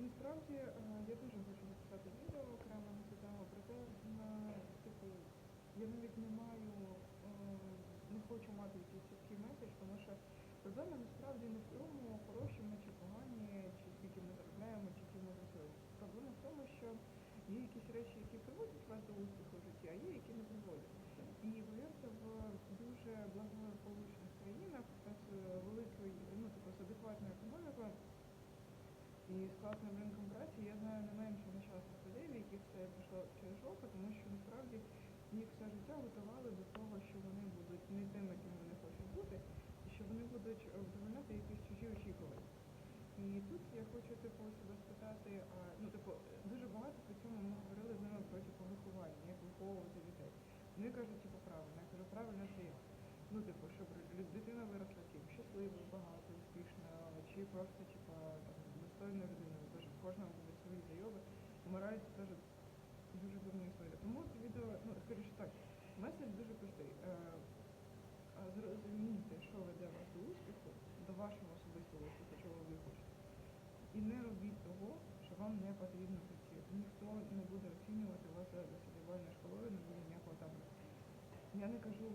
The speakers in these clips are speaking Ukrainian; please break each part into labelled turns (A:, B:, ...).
A: І насправді е, я дуже хочу записати відео окремо на цю тему, проте е, типу, я навіть не маю, е, не хочу мати якийсь чіткий меседж, тому що проблема насправді не в тому, хороші ми чи погані, чи скільки ми заробляємо, чи ким ми працюємо. Проблема в тому, що є якісь речі, які приводять вас до з класним ринком праці я знаю не менше нещасних людей, в яких це пішло через жопу, тому що насправді їх все життя готували до того, що вони будуть не тими, ким вони хочуть бути, і що вони будуть е, вдовольняти якісь чужі очікування. І тут я хочу типу себе спитати, а, ну типу, дуже багато при цьому ми говорили з ними про типу виховання, як виховувати дітей. Вони кажуть, типу, правильно, я кажу, правильно це як? Ну, типу, щоб дитина виросла ким щасливою, багато, успішно, чи просто типу там кожного буде свої зайоби. Умирають теж дуже дурна історія. Тому це відео, ну скоріше так, меседж дуже простий. Е, Зрозумійте, що веде вас до успіху, до вашого особистого успіху, чого ви хочете. І не робіть того, що вам не потрібно в. Ніхто не буде оцінювати вас за десятибальною школою, не буде ніякого табору. Я не кажу,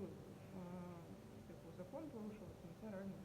A: а, типу, закон порушувати, але це реально